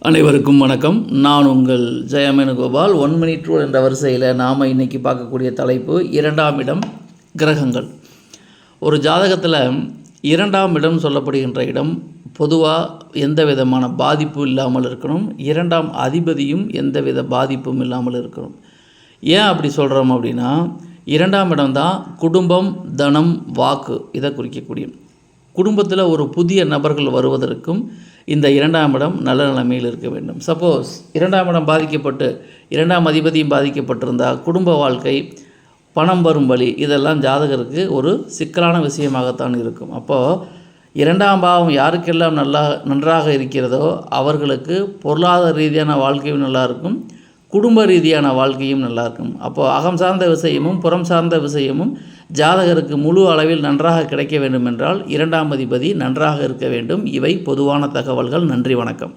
அனைவருக்கும் வணக்கம். நான் உங்கள் ஜெயமேனுகோபால். ஒன் மினிட் ரூல் என்ற வரிசையில் நாம் இன்னைக்கு பார்க்கக்கூடிய தலைப்பு இரண்டாம் இடம் கிரகங்கள். ஒரு ஜாதகத்தில் இரண்டாம் இடம் சொல்லப்படுகின்ற இடம் பொதுவாக எந்த விதமான பாதிப்பு இல்லாமல் இருக்கணும். இரண்டாம் அதிபதியும் எந்தவித பாதிப்பும் இல்லாமல் இருக்கணும். ஏன் அப்படி சொல்கிறோம் அப்படின்னா இரண்டாம் இடம் தான் குடும்பம் தனம் வாக்கு இதை குறிக்கக்கூடியது குடும்பத்தில் ஒரு புதிய நபர்கள் வருவதற்கும் இந்த இரண்டாம் இடம் நல்ல நிலைமையில் இருக்க வேண்டும். சப்போஸ் இரண்டாம் இடம் பாதிக்கப்பட்டு இரண்டாம் அதிபதியும் பாதிக்கப்பட்டிருந்தால் குடும்ப வாழ்க்கை பணம் வரும் வழி இதெல்லாம் ஜாதகருக்கு ஒரு சிக்கலான விஷயமாகத்தான் இருக்கும். அப்போது இரண்டாம் பாவம் யாருக்கெல்லாம் நல்லா நன்றாக இருக்கிறதோ அவர்களுக்கு பொருளாதார ரீதியான வாழ்க்கையும் நல்லா இருக்கும். குடும்ப ரீதியான வாழ்க்கையும் நல்லா இருக்கும் அப்போது அகம் சார்ந்த விஷயமும் புறம் சார்ந்த விஷயமும் ஜாதகருக்கு முழு அளவில் நன்றாக கிடைக்க வேண்டுமென்றால் இரண்டாம் அதிபதி நன்றாக இருக்க வேண்டும். இவை பொதுவான தகவல்கள். நன்றி வணக்கம்.